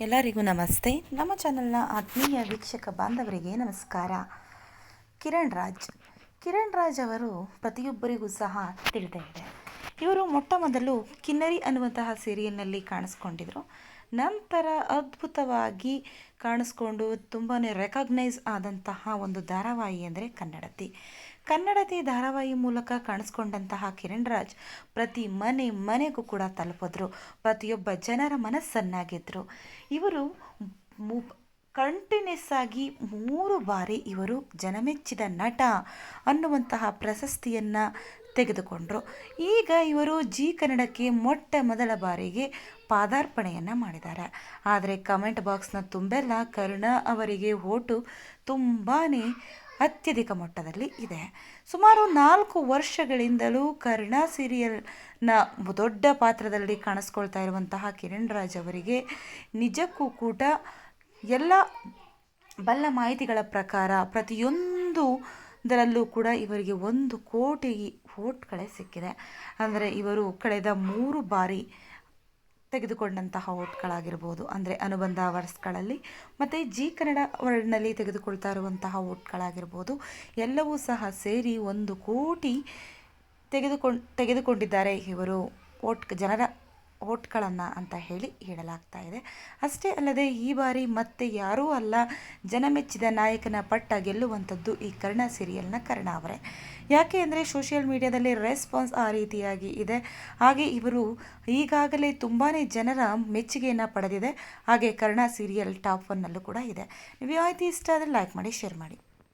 ಎಲ್ಲರಿಗೂ ನಮಸ್ತೆ. ನಮ್ಮ ಚಾನಲ್ನ ಆತ್ಮೀಯ ವೀಕ್ಷಕ ಬಾಂಧವರಿಗೆ ನಮಸ್ಕಾರ. ಕಿರಣ್ ರಾಜ್. ಕಿರಣ್ ರಾಜ್ ಅವರು ಪ್ರತಿಯೊಬ್ಬರಿಗೂ ಸಹ ತಿಳಿದೇ ಇದೆ ಇವರು ಮೊಟ್ಟ ಮೊದಲು ಕಿನ್ನರಿ ಅನ್ನುವಂತಹ ಸೀರಿಯಲ್ನಲ್ಲಿ ಕಾಣಿಸ್ಕೊಂಡಿದ್ರು. ನಂತರ ಅದ್ಭುತವಾಗಿ ಕಾಣಿಸ್ಕೊಂಡು ತುಂಬಾ ರೆಕಗ್ನೈಸ್ ಆದಂತಹ ಒಂದು ಧಾರಾವಾಹಿ ಅಂದರೆ ಕನ್ನಡತಿ. ಕನ್ನಡತಿ ಧಾರಾವಾಹಿ ಮೂಲಕ ಕಾಣಿಸ್ಕೊಂಡಂತಹ ಕಿರಣ್ ರಾಜ್ ಪ್ರತಿ ಮನೆ ಮನೆಗೂ ಕೂಡ ತಲುಪಿದ್ರು. ಪ್ರತಿಯೊಬ್ಬ ಜನರ ಮನಸ್ಸನ್ನಾಗಿದ್ದರು ಇವರು ಕಂಟಿನ್ಯೂಸ್ ಆಗಿ ಮೂರು ಬಾರಿ ಇವರು ಜನಮೆಚ್ಚಿದ ನಟ ಅನ್ನುವಂತಹ ಪ್ರಶಸ್ತಿಯನ್ನು ತೆಗೆದುಕೊಂಡರು. ಈಗ ಇವರು ಜಿ ಕನ್ನಡಕ್ಕೆ ಮೊಟ್ಟ ಮೊದಲ ಬಾರಿಗೆ ಪಾದಾರ್ಪಣೆಯನ್ನು ಮಾಡಿದ್ದಾರೆ. ಆದರೆ ಕಮೆಂಟ್ ಬಾಕ್ಸ್ನ ತುಂಬೆಲ್ಲ ಕರ್ಣ ಅವರಿಗೆ ಓಟು ತುಂಬಾ ಅತ್ಯಧಿಕ ಮಟ್ಟದಲ್ಲಿ ಇದೆ. ಸುಮಾರು ನಾಲ್ಕು ವರ್ಷಗಳಿಂದಲೂ ಕರ್ಣ ಸೀರಿಯಲ್ನ ದೊಡ್ಡ ಪಾತ್ರದಲ್ಲಿ ಕಾಣಿಸ್ಕೊಳ್ತಾ ಇರುವಂತಹ ಕಿರಣ್ ರಾಜ್ ಅವರಿಗೆ ನಿಜಕ್ಕೂ ಕೂಡ ಎಲ್ಲ ಬಲ್ಲ ಮಾಹಿತಿಗಳ ಪ್ರಕಾರ ಪ್ರತಿಯೊಂದು ಇದರಲ್ಲೂ ಕೂಡ ಇವರಿಗೆ ಒಂದು ಕೋಟಿ ವೋಟ್ಗಳೇ ಸಿಕ್ಕಿದೆ. ಅಂದರೆ ಇವರು ಕಳೆದ ಮೂರು ಬಾರಿ ತೆಗೆದುಕೊಂಡಂತಹ ಓಟ್ಗಳಾಗಿರ್ಬೋದು ಅಂದರೆ ಅನುಬಂಧ ವರ್ಸ್ಗಳಲ್ಲಿ ಮತ್ತು ಜಿ ಕನ್ನಡ ವರ್ಡ್ನಲ್ಲಿ ತೆಗೆದುಕೊಳ್ತಾ ಇರುವಂತಹ ಓಟ್ಗಳಾಗಿರ್ಬೋದು ಎಲ್ಲವೂ ಸಹ ಸೇರಿ ಒಂದು ಕೋಟಿ ತೆಗೆದುಕೊಂಡು ತೆಗೆದುಕೊಂಡಿದ್ದಾರೆ ಇವರು ಓಟ್ ಜನರ ಓಟ್ಗಳನ್ನು ಅಂತ ಹೇಳಿ ಹೇಳಲಾಗ್ತಾ ಇದೆ. ಅಷ್ಟೇ ಅಲ್ಲದೆ ಈ ಬಾರಿ ಮತ್ತೆ ಯಾರೂ ಅಲ್ಲ ಜನಮೆಚ್ಚಿದ ನಾಯಕನ ಪಟ್ಟ ಗೆಲ್ಲುವಂಥದ್ದು ಈ ಕರ್ಣ ಸೀರಿಯಲ್ನ ಕರ್ಣ ಅವರೇ. ಯಾಕೆ ಅಂದರೆ ಸೋಷಿಯಲ್ ಮೀಡಿಯಾದಲ್ಲಿ ರೆಸ್ಪಾನ್ಸ್ ಆ ರೀತಿಯಾಗಿ ಇದೆ. ಹಾಗೆ ಇವರು ಈಗಾಗಲೇ ತುಂಬಾ ಜನರ ಮೆಚ್ಚುಗೆಯನ್ನು ಪಡೆದಿದೆ. ಹಾಗೆ ಕರ್ಣ ಸೀರಿಯಲ್ ಟಾಪ್ ಒನ್ನಲ್ಲೂ ಕೂಡ ಇದೆ. ನೀವು ಆಯ್ತು ಇಷ್ಟ ಆದರೆ ಲೈಕ್ ಮಾಡಿ ಶೇರ್ ಮಾಡಿ.